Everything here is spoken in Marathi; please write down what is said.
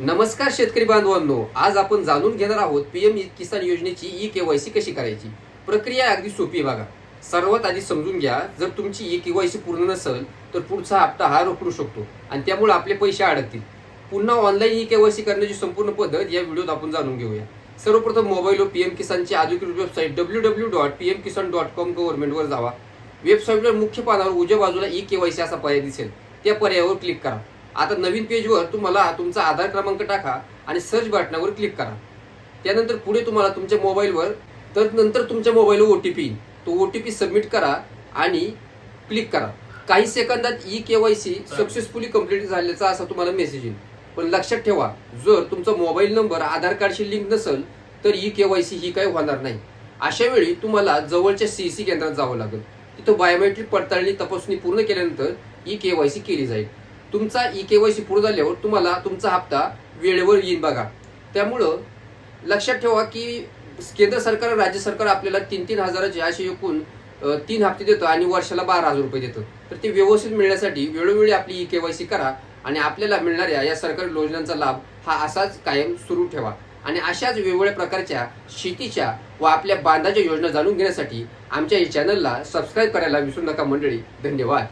नमस्कार शेतकरी बांधवांनो आज आपण जाणून घेणार आहोत पीएम किसान योजनेची ई केवायसी कशी करायची? प्रक्रिया अगदी सोपी बघा. सर्वात आधी समजून घ्या जर तुमची ई केवायसी पूर्ण नसेल तर पुढचा हप्ता हा रोखू शकतो आणि त्यामुळे आपले पैसे अडकतील. पुन्हा ऑनलाईन ई केवायसी करण्याची संपूर्ण पद्धत या व्हिडिओत आपण जाणून घेऊया. सर्वप्रथम मोबाईल व पीएम किसानची अधिकृत website W W dot P M Kisan dot com गव्हर्नमेंटवर जावा. वेबसाईटवर मुख्य पानावर उजव्या बाजूला ई केवायसी असा पर्याय दिसेल. त्या पर्यायावर क्लिक करा. आता नवीन पेजवर तुम्हाला तुमचा आधार क्रमांक टाका आणि सर्च बटनावर क्लिक करा. त्यानंतर पुढे तुम्हाला तुमच्या मोबाईलवर तर नंतर तुमच्या मोबाईलवर ओ टी पी तो ओ टी पी सबमिट करा आणि क्लिक करा. काही सेकंदात ई केवायसी सक्सेसफुली कंप्लीट झाल्याचा असा तुम्हाला मेसेज येईल. पण लक्षात ठेवा जर तुमचा मोबाईल नंबर आधार कार्डशी लिंक नसेल तर ई केवायसी ही काही होणार नाही. अशा वेळी तुम्हाला जवळच्या सीसी केंद्रात जावं लागेल. तिथं बायोमेट्रिक पडताळणी तपासणी पूर्ण केल्यानंतर ई केवायसी केली जाईल. तुमचा ई केवायसी पूर्ण झाल्यावर तुम्हाला तुमचा हप्ता वेळेवर येईल बघा. त्यामुळं लक्षात ठेवा की केंद्र सरकार आणि राज्य सरकार आपल्याला तीन तीन हजाराचे असे एकूण तीन हप्ते देतं आणि वर्षाला बारा हजार रुपये देतं. तर ते व्यवस्थित मिळण्यासाठी वेळोवेळी आपली ई केवायसी करा आणि आपल्याला मिळणाऱ्या या सरकारी योजनांचा लाभ हा असाच कायम सुरू ठेवा. आणि अशाच वेगवेगळ्या प्रकारच्या शेतीच्या व आपल्या बांधाच्या योजना जाणून घेण्यासाठी आमच्या या चॅनलला सबस्क्राईब करायला विसरू नका मंडळी. धन्यवाद.